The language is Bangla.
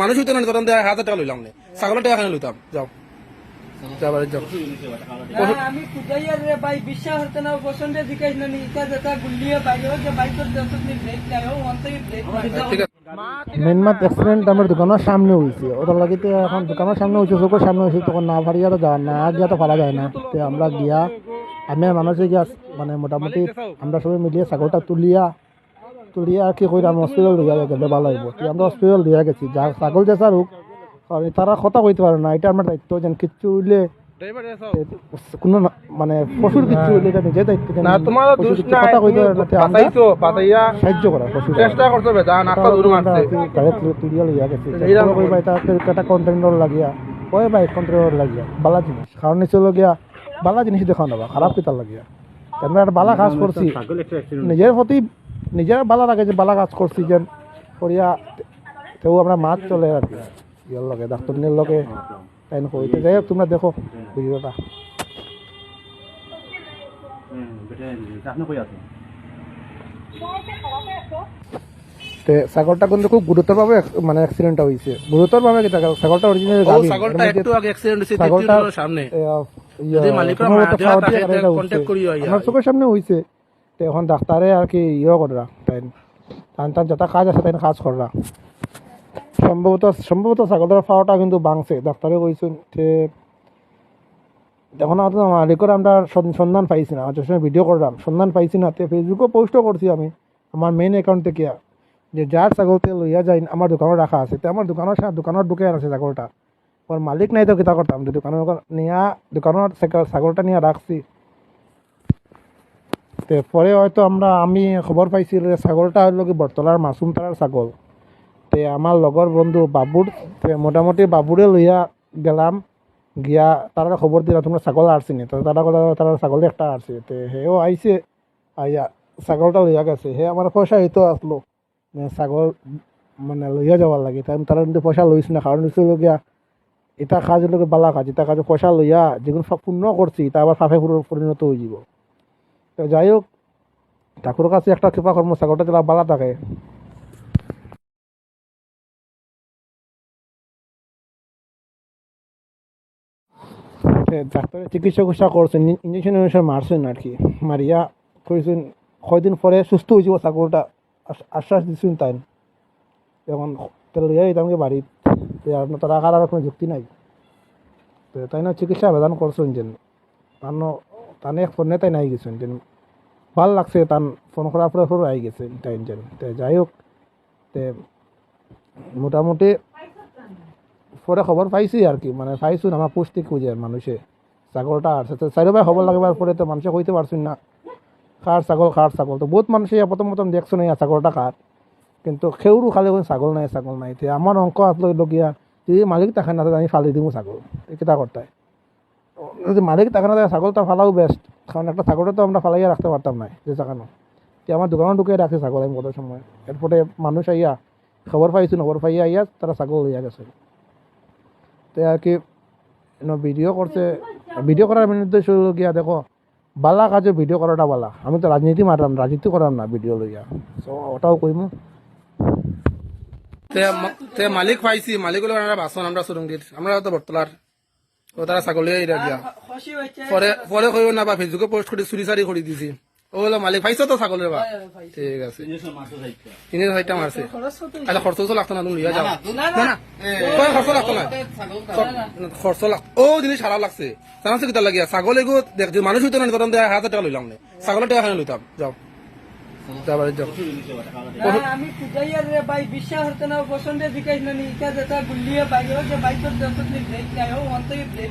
মানুষ হইতো না হাজার টাকা লইলাম ছাগলের টাকা লইতাম। যাও। যাবার যাও না, আমি খুঁজাইয়া রে ভাই বিশ্বাস হতে না পছন্দে জিজ্ঞাসা না ইটা যেটা গুলিয়ে বাইরে যে বাইকের ব্রেক দেয় ও অন্তরে ব্রেক মেনমাত অ্যাক্সিডেন্ট আমার দোকানের সামনে হয়েছে ওটা লাগিতে এখন দোকানের সামনে হয়েছে চোখের সামনে হয়েছে তখন না ফারিয়া তো যাওয়ার না গিয়া তো পারা যায় না। তো আমরা গিয়া আমি আর মানুষে গিয়া মানে মোটামুটি আমরা সবাই মিলিয়ে ছাগলটা তুলিয়া তুলিয়া কি কইরাম হসপিটাল দিয়া গেলে ভালো লাগবো। আমরা হসপিটাল দিয়া গেছি যা ছাগল যে স্যার কারণ তারা কথা কইতে পারে না এটা আমার দায়িত্ব যেন কিচ্ছু হইলে কোনো মানে পশুর হইলে এটা নিজের দায়িত্ব না তোমার দোষ কিচ্ছু কথা কইতে পারে না বাতাইছো বাতাইয়া সাহায্য করা পশুর চেষ্টা করছ বেটা নাস্তা দূর মারছে তুলিয়া লইয়া গেছে। কই ভাই তা একটা কন্টেইনার লাগিয়া। ওই ভাই কন্টেইনার লাগিয়া। বালা জিনিস। কারণ নিচে লগিয়া বালা জিনিস দেখাও না খারাপ কিতার লাগিয়া। আমরা একটা বালা কাজ করছি। নিজের প্রতি নিজের বালা লাগে যে বালা কাজ করছি যে করিয়া তেও আমরা মাছ চলে আর কি। ইয়ার লগে ডাক্তার নিয়ে লগে তাই যাই হোক তোমরা দেখো তে ছাগলটা কিন্তু খুব গুরুতরভাবে মানে অ্যাক্সিডেন্টটা হয়েছে গুরুতরভাবে কি অরিজিনাল ও ছাগলটা একটু আগে অ্যাক্সিডেন্ট হয়েছে ছাগলটা সামনে। যদি মালিকের দেওয়া তাহলে আমার চোখের সামনে হয়েছে তো এখন ডাক্তারে আর কি ইয়ে করা তাই টান টান যত কাজ আছে তাই কাজ করা সম্ভবত সম্ভবত ছাগলের পাওয়াটা কিন্তু বাংছে ডাক্তারে কইছেন যে এখন আমাদের মালিকের আমরা সন্ধান পাইছি না। যে সময় ভিডিও করলাম সন্ধান পাইছি না। তে ফেসবুকে পোস্টও করছি আমি। আমার মেইন অ্যাকাউন্ট থেকে যে যার ছাগলতে লইয়া যাই আমার দোকানে রাখা আছে। তো আমার দোকানের সাথে দোকানত ঢুকে আছে ছাগলটা। ওর মালিক নাই তো কিতা করতাম তো দোকানের নিয়া দোকানের ছাগল- ছাগলটা নিয়ে রাখছি তে পরে হয়তো আমরা আমি খবর পাইছি ছাগলটা হইল কি বটতলার মাসুম তারার ছাগল তে আমার লগর বন্ধু বাবুর মোটামুটি বাবুরে লইয়া গেলাম গিয়া তারা খবর দিলাম তোমরা ছাগল আসছি নি তারা কলে তারা ছাগল একটা আসছে তে হেও আইছে আইয়া ছাগলটা লইয়া গেছে হে আমার পয়সা হইতো আসলো ছাগল মানে লইয়া যাওয়ার লাগে তাই তারা কিন্তু পয়সা লইছে না কারণ হচ্ছে গিয়া এটা কাজ হলো কি বালা কাজ এটা কাজ পয়সা লইয়া যেগুলো সব পূর্ণ করছি এটা আবার ফাঁফে পরিণত হয়ে যাব তো যাই হোক, ঠাকুরের কাছে একটা কৃপা কর্ম ছাগলটা যারা বালা থাকে। ডাক্তারের চিকিৎসা কুৎসা করছেন ইঞ্জেকশন ইঞ্জেকশন মারছেন আর কি। মারিয়া কইছেন, কয়দিন পরে সুস্থ হয়ে যাব ছাগলটা আশ্বাস দিচ্ছেন তাই। এখন তেল লইয়া যেতাম কি বাড়িত। তো আর তো আর কোনো যুক্তি নাই। তো তাই না চিকিৎসা আবেদন করছেন যেন। তার তানে ফোনে তাই নাই গেছেন যেন। ভালো লাগছে তান ফোন করার পরে পরে আই গেছে তাই যেন। যাই হোক, তে মোটামুটি পরে খবর পাইছি আর কি। মানে পাইছো আমার পুষ্টি খুঁজে মানুষে। ছাগলটা চারিও ভাই খবর লাগবার পরে তো মানুষে কইতে পারছেন না। খার ছাগল খার ছাগল? তো বহুত মানুষে প্রথম প্রথম দেখছ না ছাগলটা খার কিন্তু খেউরু খালে ছাগল নাই ছাগল নাই। তে আমার অঙ্ক আসলো লগিয়া যদি মালিক থাকে না থাকে আমি ফালি দিব ছাগল। এটা করতে যদি মালিক থাকে না থাকে ছাগলটা ফালাও বেস্ট কারণ একটা ছাগলটা তো আমরা ফালাইয়া রাখতে পারতাম না যে জায়গানো তো আমার দোকানে ঢুকে রাখে ছাগল আমি কত সময়। এরপরে মানুষ আইয়া খবর পাইছো খবর পাইয়া আইয়া তারা ছাগল লইয়া গেছে তো কি ভিডিও করছে ভিডিও করার মেন উদ্দেশ্য গিয়া দেখো। বালা কাজে ভিডিও করাটা বালা আমি তো রাজনীতি মারাম রাজনীতি করার না ভিডিও লইয়া তো ওটাও কইমু তে ম- তে মালিক পাইছি মালিক হলো আমরা বাসন আমরা সুরঙ্গির আমরা তো বটতলার ও তারা দিয়া। পরে পরে কইব না বা ফেসবুকে পোস্ট করে চুরি চারি করে দিছি। ও হলো মালিক পাইছো তো ছাগলের বা ঠিক আছে। তিনি সাইটটা মারছে আচ্ছা খরচ তো লাগতো না তুমি লিয়া যাও না না। খরচ লাগতো না? খরচ লাগ ও জিনিস সারা লাগছে। জানাচ্ছে কিতা লাগিয়া ছাগল এগো দেখ যে মানুষ হইতো না তখন দেয় হাজার টাকা লইলাম ছাগলের টাকা খানে লইতাম যাও। যাবার যাও আমি খুঁজাইয়া রে ভাই বিশ্বাস হতে না পছন্দে জিজ্ঞাসা না নিকা যেটা গুলিয়ে বাইরে যে বাইকের যত ব্রেক দেয় ও অন্তই ব্রেক